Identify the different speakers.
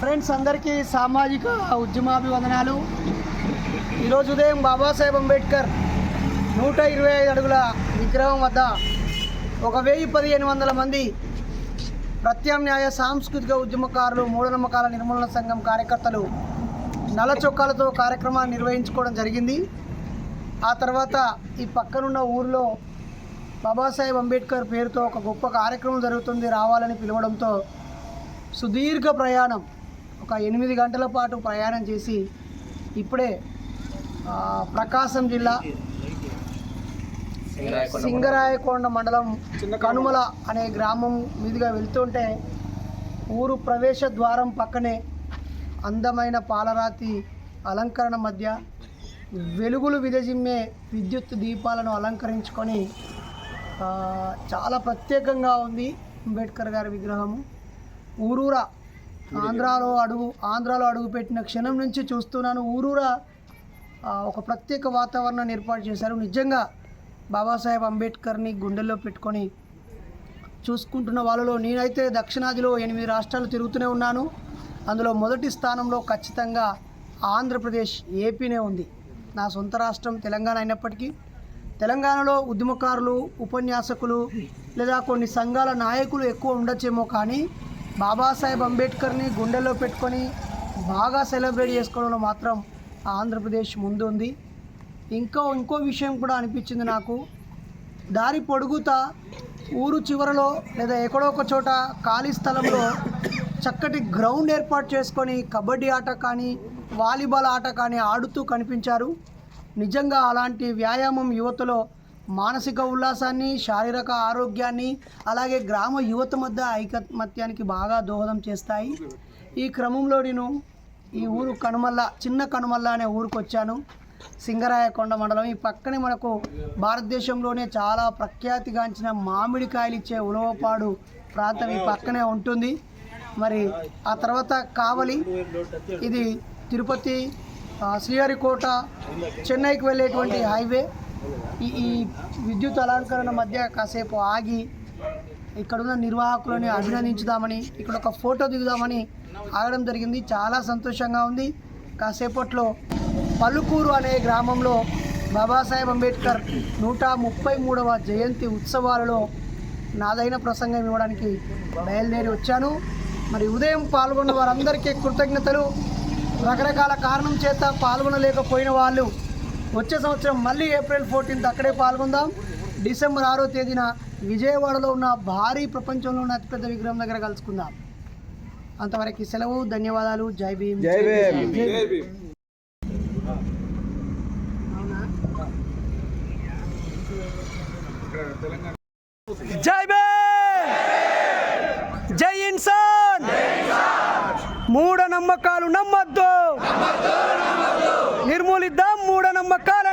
Speaker 1: Friends అందరికీ సామాజిక ఉద్యమాభివందనాలు. ఈరోజు ఉదయం బాబాసాహెబ్ అంబేద్కర్ నూట ఇరవై ఐదు అడుగుల విగ్రహం వద్ద ఒక వెయ్యి పదిహేను వందల మంది ప్రత్యామ్నాయ సాంస్కృతిక ఉద్యమకారులు మూఢనమ్మకాల నిర్మూలన సంఘం కార్యకర్తలు నల్ల చొక్కాలతో కార్యక్రమాన్ని నిర్వహించుకోవడం జరిగింది. ఆ తర్వాత ఈ పక్కనున్న ఊర్లో బాబాసాహెబ్ అంబేద్కర్ పేరుతో ఒక గొప్ప కార్యక్రమం జరుగుతుంది రావాలని పిలవడంతో సుదీర్ఘ ప్రయాణం ఒక ఎనిమిది గంటల పాటు ప్రయాణం చేసి ఇప్పుడే ప్రకాశం జిల్లా సింగరాయకొండ మండలం కనుమల అనే గ్రామం మీదుగా వెళ్తుంటే ఊరు ప్రవేశ ద్వారం పక్కనే అందమైన పాలరాతి అలంకరణ మధ్య వెలుగులు విదజిమ్మే విద్యుత్ దీపాలను అలంకరించుకొని చాలా ప్రత్యేకంగా ఉంది అంబేద్కర్ గారి విగ్రహము. ఊరూరా ఆంధ్రాలో అడుగు ఆంధ్రాలో అడుగుపెట్టిన క్షణం నుంచి చూస్తున్నాను. ఊరూరా ఒక ప్రత్యేక వాతావరణాన్ని ఏర్పాటు చేశారు. నిజంగా బాబాసాహెబ్ అంబేద్కర్ని గుండెల్లో పెట్టుకొని చూసుకుంటున్న వాళ్ళలో నేనైతే దక్షిణాదిలో ఎనిమిది రాష్ట్రాలు తిరుగుతూనే ఉన్నాను. అందులో మొదటి స్థానంలో ఖచ్చితంగా ఆంధ్రప్రదేశ్ ఏపీనే ఉంది. నా సొంత రాష్ట్రం తెలంగాణ అయినప్పటికీ తెలంగాణలో ఉద్యమకారులు ఉపన్యాసకులు లేదా కొన్ని సంఘాల నాయకులు ఎక్కువ ఉండొచ్చేమో కానీ బాబాసాహెబ్ అంబేద్కర్ని గుండెల్లో పెట్టుకొని బాగా సెలబ్రేట్ చేసుకోవడంలో మాత్రం ఆంధ్రప్రదేశ్ ముందు ఉంది ఇంకో ఇంకో విషయం కూడా అనిపించింది నాకు. దారి పొడుగుతా ఊరు చివరలో లేదా ఎక్కడో ఒక చోట ఖాళీ స్థలంలో చక్కటి గ్రౌండ్ ఏర్పాటు చేసుకొని కబడ్డీ ఆట కానీ వాలీబాల్ ఆట కానీ ఆడుతూ కనిపించారు. నిజంగా అలాంటి వ్యాయామం యువతలో మానసిక ఉల్లాసాన్ని శారీరక ఆరోగ్యాన్ని అలాగే గ్రామ యువత మధ్య ఐకమత్యానికి బాగా దోహదం చేస్తాయి. ఈ క్రమంలో నేను ఈ ఊరు కనుమల్ల చిన్న కనుమల్ల అనే ఊరికి వచ్చాను. సింగరాయకొండ మండలం. ఈ పక్కనే మనకు భారతదేశంలోనే చాలా ప్రఖ్యాతిగాంచిన మామిడికాయలు ఇచ్చే ఉలవపాడు ప్రాంతం ఈ పక్కనే ఉంటుంది. మరి ఆ తర్వాత కావలి ఇది తిరుపతి శ్రీహరికోట చెన్నైకి వెళ్ళేటువంటి హైవే. ఈ ఈ విద్యుత్ అలంకరణ మధ్య కాసేపు ఆగి ఇక్కడున్న నిర్వాహకులని అభినందించుదామని ఇక్కడ ఒక ఫోటో దిగుదామని ఆగడం జరిగింది. చాలా సంతోషంగా ఉంది. కాసేపట్లో పలుకూరు అనే గ్రామంలో బాబాసాహెబ్ అంబేద్కర్ నూట ముప్పై మూడవ జయంతి ఉత్సవాలలో నాదైన ప్రసంగం ఇవ్వడానికి బయలుదేరి వచ్చాను. మరి ఉదయం పాల్గొన్న వారందరికీ కృతజ్ఞతలు. రకరకాల కారణం చేత పాల్గొనలేకపోయిన వాళ్ళు వచ్చే సంవత్సరం మళ్ళీ ఏప్రిల్ ఫోర్టీన్త్ అక్కడే పాల్గొందాం డిసెంబర్ ఆరో తేదీన విజయవాడలో ఉన్న భారీ ప్రపంచంలో ఉన్న అతిపెద్ద విగ్రహం దగ్గర కలుసుకుందాం అంతవరకు సెలవు ధన్యవాదాలు జై భీమ్
Speaker 2: జై భీమ్.
Speaker 1: జై భీమ్. అవునా? జై భీమ్ ಮೂಢನಮ್ಮಕಾಲು ನಮ್ಮದ್ದು. ನಿರ್ಮೂಲಿದ್ದ ಮೂಢನಮ್ಮಕಾಲು